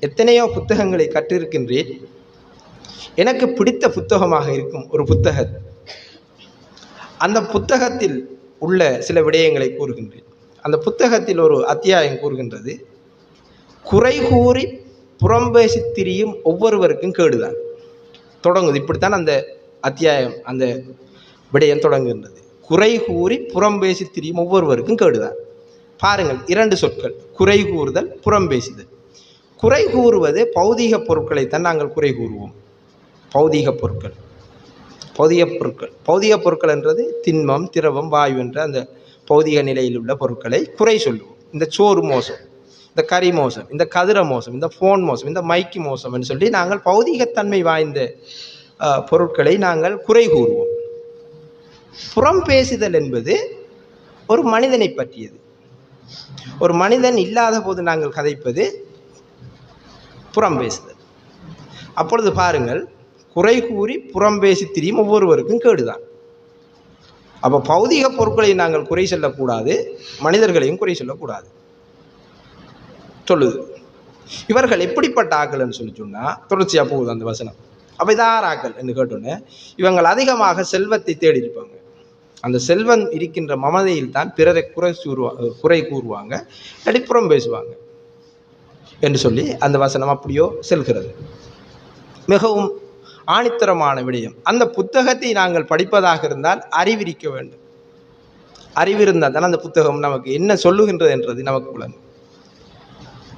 எத்தனையோ புத்தகங்களை கற்றிருக்கின்றேன் எனக்கு பிடித்த புத்தகமாக இருக்கும் ஒரு புத்தகம் அந்த புத்தகத்தில் உள்ள சில விடயங்களை கூறுகின்றேன். அந்த புத்தகத்தில் ஒரு அத்தியாயம் கூறுகின்றது. குறை கூறி புறம்பேசி திரியும் ஒவ்வொருவருக்கும் கேடுதான். தொடங்குது. இப்படித்தான் அந்த அத்தியாயம் அந்த விடயம் தொடங்குகின்றது. குறை கூறி புறம்பேசி திரியும் ஒவ்வொருவருக்கும் கேடுதான். பாருங்கள் இரண்டு சொற்கள். குறை கூறுதல் புறம்பேசுதல். குறை கூறுவது பௌதீக பொருட்களைத்தான் நாங்கள் குறை கூறுவோம். பௌதீக பொருட்கள். பௌதிக பொருட்கள். பௌதிக பொருட்கள் என்றது திண்மம் திரவம் வாயு என்ற அந்த பௌதிக நிலையில் உள்ள பொருட்களை குறை சொல்லுவோம். இந்த சோறு மோசம் இந்த கறி மோசம் இந்த கதிர மோசம் இந்த ஃபோன் மோசம் இந்த மைக்கு மோசம்னு சொல்லி நாங்கள் பௌதிகத்தன்மை வாய்ந்த பொருட்களை நாங்கள் குறை கூறுவோம். புறம் பேசுதல் என்பது ஒரு மனிதனை பற்றியது. ஒரு மனிதன் இல்லாத போது நாங்கள் கதைப்பது புறம் பேசுதல். அப்பொழுது பாருங்கள் குறை கூறி புறம் பேசி திரியும் ஒவ்வொருவருக்கும் கேடுதான். அப்போ பௌதிக பொருட்களை நாங்கள் குறை சொல்லக்கூடாது மனிதர்களையும் குறை சொல்லக்கூடாது. சொல்லுது. இவர்கள் எப்படிப்பட்ட ஆக்கள்னு சொல்லி சொன்னால் தொடர்ச்சியாக போகுது அந்த வசனம். அப்போ இதார் ஆக்கள் என்று கேட்டோன்னே இவங்கள் அதிகமாக செல்வத்தை தேடி இருப்பாங்க அந்த செல்வம் இருக்கின்ற மமதையில் தான் பிறரை குறை கூறுவா குறை கூறுவாங்க அடிப்புறம் பேசுவாங்க. என்று சொல்லி அந்த வசனம் அப்படியோ செல்கிறது. மிகவும் ஆணித்தரமான விடயம். அந்த புத்தகத்தை நாங்கள் படிப்பதாக இருந்தால் அறிவிரிக்க வேண்டும். அறிவிருந்தால் தான் அந்த புத்தகம் நமக்கு என்ன சொல்லுகின்றது என்றது நமக்கு விளங்கும்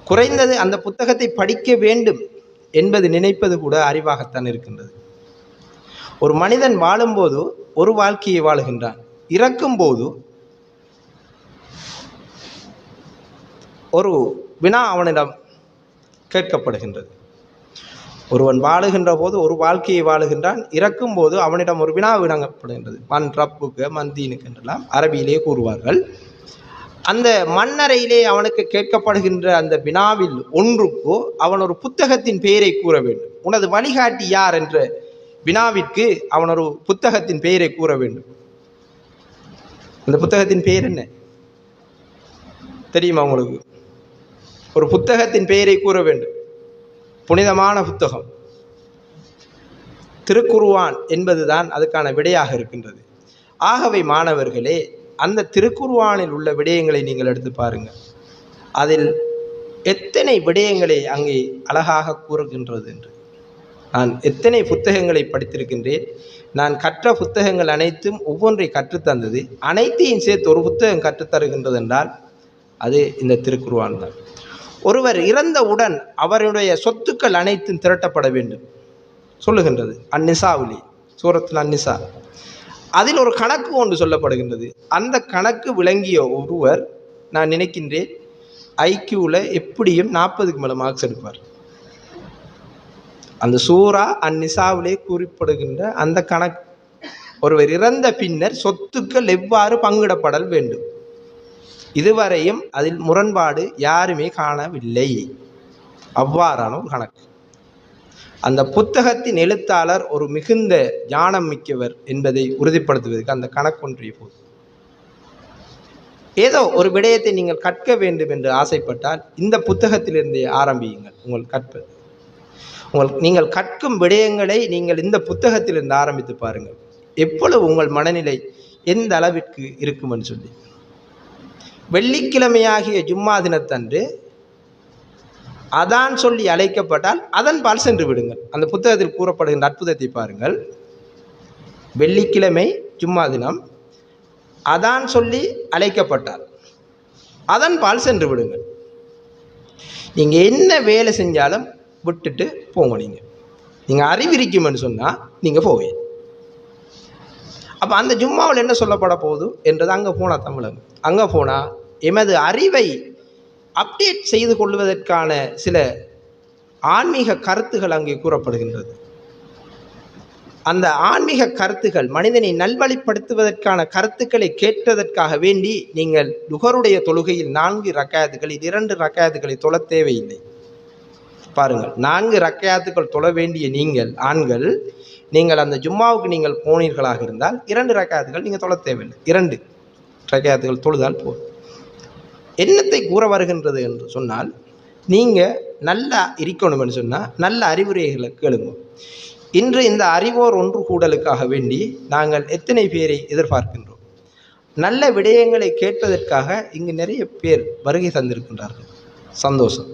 குறைந்தது அந்த புத்தகத்தை படிக்க வேண்டும் என்பது நினைப்பது கூட அறிவாகத்தான் இருக்கின்றது. ஒரு மனிதன் வாழும்போது ஒரு வாழ்க்கையை வாழுகின்றான். இறக்கும்போது ஒரு வினா அவனிடம் கேட்கப்படுகின்றது. ஒருவன் வாழுகின்ற போது ஒரு வாழ்க்கையை வாழுகின்றான் இறக்கும் போது அவனிடம் ஒரு வினா விடங்கப்படுகின்றது மண் ரப்புக்கு மந்தீனுக்கு என்றெல்லாம் அரபியிலே கூறுவார்கள். அந்த மண்ணறையிலே அவனுக்கு கேட்கப்படுகின்ற அந்த வினாவில் ஒன்றுக்கோ அவன் ஒரு புத்தகத்தின் பெயரை கூற வேண்டும். உனது வழிகாட்டி யார் என்ற வினாவிற்கு அவன் ஒரு புத்தகத்தின் பெயரை கூற வேண்டும். அந்த புத்தகத்தின் பெயர் என்ன? தெரியுமா உங்களுக்கு? ஒரு புத்தகத்தின் பெயரை கூற வேண்டும். புனிதமான புத்தகம். திருக்குருவான் என்பதுதான் அதுக்கான விடையாக இருக்கின்றது. ஆகவே மாணவர்களே அந்த திருக்குருவானில் உள்ள விடயங்களை நீங்கள் எடுத்து பாருங்கள். அதில் எத்தனை விடயங்களை அங்கே அழகாக கூறுகின்றது என்று. நான் எத்தனை புத்தகங்களை படித்திருக்கின்றேன். நான் கற்ற புத்தகங்கள் அனைத்தும் ஒவ்வொன்றை கற்றுத்தந்தது அனைத்தையும் சேர்த்து ஒரு புத்தகம் கற்றுத்தருகின்றது என்றால் அது இந்த திருக்குருவான் தான். ஒருவர் இறந்தவுடன் அவருடைய சொத்துக்கள் அனைத்தும் திரட்டப்பட வேண்டும். சொல்லுகின்றது. அந்நிசாவுலி சூரத்தில் அந்நிசா. அதில் ஒரு கணக்கு ஒன்று சொல்லப்படுகின்றது. அந்த கணக்கு விளங்கிய ஒருவர் நான் நினைக்கின்றேன் ஐக்கியூவில் எப்படியும் நாற்பதுக்கு மேலே மார்க்ஸ் எடுப்பார். அந்த சூரா அந்நிசாவிலே குறிப்பிடுகின்ற அந்த கணக்கு. ஒருவர் இறந்த பின்னர் சொத்துக்கள் எவ்வாறு பங்கிடப்படல் வேண்டும்? இதுவரையும் அதில் முரண்பாடு யாருமே காணவில்லை. அவ்வாறான ஒரு கணக்கு. அந்த புத்தகத்தின் எழுத்தாளர் ஒரு மிகுந்த ஞானம் மிக்கவர் என்பதை உறுதிப்படுத்துவதற்கு அந்த கணக்கொன்றிய போது ஏதோ ஒரு விடயத்தை நீங்கள் கற்க வேண்டும் என்று ஆசைப்பட்டால் இந்த புத்தகத்திலிருந்தே ஆரம்பியுங்கள். உங்கள் கற்பது. உங்கள் நீங்கள் கற்கும் விடயங்களை நீங்கள் இந்த புத்தகத்திலிருந்து ஆரம்பித்து பாருங்கள். எவ்வளவு உங்கள் மனநிலை எந்த அளவிற்கு இருக்குமென்னு சொல்லி. வெள்ளிக்கிழமையாகிய ஜும்மா தினத்தன்று அதான் சொல்லி அழைக்கப்பட்டால் அதன் பால் சென்று விடுங்கள். அந்த புத்தகத்தில் கூறப்படுகின்ற அற்புதத்தை பாருங்கள். வெள்ளிக்கிழமை ஜும்மா தினம் அதான் சொல்லி அழைக்கப்பட்டால் அதன் பால் சென்று விடுங்கள். நீங்கள் என்ன வேலை செஞ்சாலும் விட்டுட்டு போங்க நீங்கள் நீங்கள் அறிவிரிக்குமென்னு சொன்னால் நீங்கள் போவீங்க. அப்போ அந்த ஜும்மாவில் என்ன சொல்லப்பட போகுது? என்றது அங்கே போனால் தமிழகம். அங்கே போனால் எமது அறிவை அப்டேட் செய்து கொள்வதற்கான சில ஆன்மீக கருத்துகள் அங்கே கூறப்படுகின்றது. அந்த ஆன்மீக கருத்துகள் மனிதனை நல்வழிப்படுத்துவதற்கான கருத்துக்களை கேட்பதற்காக வேண்டி நீங்கள் நுகருடைய தொழுகையில் நான்கு ரக்காயத்துகளில் இரண்டு ரக்காயத்துக்களை தொழ தேவையில்லை. பாருங்கள் நான்கு ரக்காயத்துக்கள் தொழ வேண்டிய நீங்கள் ஆண்கள் நீங்கள் அந்த ஜும்மாவுக்கு நீங்கள் போனீர்களாக இருந்தால் இரண்டு ரக்காயத்துகள் நீங்கள் தொழ தேவையில்லை. இரண்டு ரக்காயத்துகள் தொழுதால் போதும். என்னத்தை கூற வருகின்றது என்று சொன்னால் நீங்கள் நல்லா இருக்கணும்னு சொன்னால் நல்ல அறிவுரைகளை கேளுங்க. இன்று இந்த அறிவோர் ஒன்று கூடலுக்காக வேண்டி நாங்கள் எத்தனை பேரை எதிர்பார்க்கின்றோம்? நல்ல விடயங்களை கேட்பதற்காக இங்கு நிறைய பேர் வருகை தந்திருக்கின்றார்கள். சந்தோஷம்.